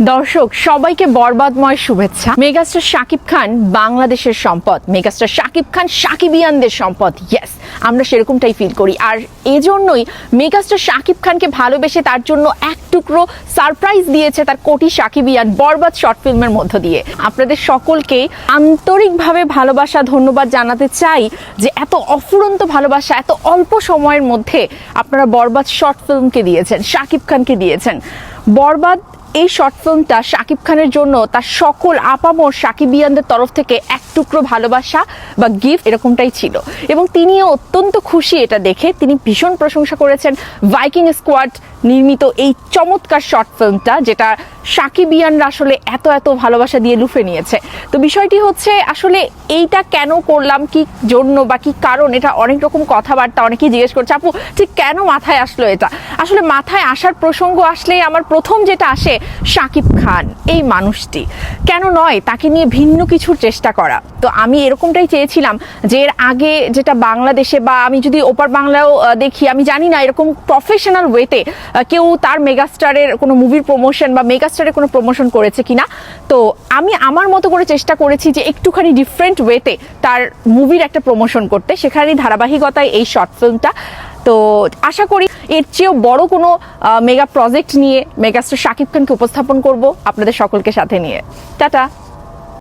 দর্শক, সবাইকে বরবাদময় শুভেচ্ছা। মেগাস্টার শাকিব খান বাংলাদেশের সম্পদ। মেগাস্টার শাকিব খান সাকিবিয়ানদের সম্পদ। ইয়েস আমরা সেরকমটাই ফিল করি। আর এজন্যই মেগাস্টার শাকিব খানকে ভালোবেসে তার জন্য এক টুকরো সারপ্রাইজ দিয়েছে তার কোটি সাকিবিয়ান বরবাদ শর্ট ফিল্মের মধ্য দিয়ে। আপনাদের সকলকে আন্তরিকভাবে ভালোবাসা, ধন্যবাদ জানাতে চাই যে এত অফুরন্ত ভালোবাসা, এত অল্প সময়ের মধ্যে আপনারা বরবাদ শর্ট ফিল্মকে দিয়েছেন, শাকিব খানকে দিয়েছেন। বরবাদ এই শর্ট ফিল্মটা শাকিব খানের জন্য তার সকল আপামর সাকিবিয়ানদের তরফ থেকে এক টুকরো ভালোবাসা বা গিফট এরকমটাই ছিল। এবং তিনিও অত্যন্ত খুশি এটা দেখে। তিনি ভীষণ প্রশংসা করেছেন ভাইকিং স্কোয়াড নির্মিত এই চমৎকার শর্ট ফিল্মটা যেটা সাকিবিয়ানরা আসলে এত এত ভালোবাসা দিয়ে লুফে নিয়েছে। তো বিষয়টি হচ্ছে, আসলে এইটা কেন করলাম? কি জন্য বা কি কারণ? এটা অনেক রকম কথাবার্তা অনেকেই জিজ্ঞেস করছে, আপু, ঠিক কেন মাথায় আসলো এটা? আসলে মাথায় আসার প্রসঙ্গ আসলেই আমার প্রথম যেটা আসে শাকিব খান, এই মানুষটি। কেন নয়, তাকে নিয়ে ভিন্ন কিছুর চেষ্টা করা। তো আমি এরকমটাই চেয়েছিলাম যে এর আগে যেটা বাংলাদেশে বা আমি যদি ওপার বাংলাও দেখি, আমি জানি না এরকম প্রফেশনাল ওয়েতে কেউ তার মেগাস্টারের কোনো মুভির প্রমোশন বা মেগাস্টারের কোনো প্রমোশন করেছে কিনা? তো আমি আমার মতো করে চেষ্টা করেছি যে একটুখানি ডিফারেন্ট ওয়েতে তার মুভির একটা প্রমোশন করতে, সেখানেই ধারাবাহিকতায় এই শর্ট ফিল্মটা তো আশা করি এর চেয়েও বড় কোনো মেগা প্রজেক্ট নিয়ে মেগাস্টার শাকিব খানকে উপস্থাপন করব আপনাদের সকলকে সাথে নিয়ে। টাটা!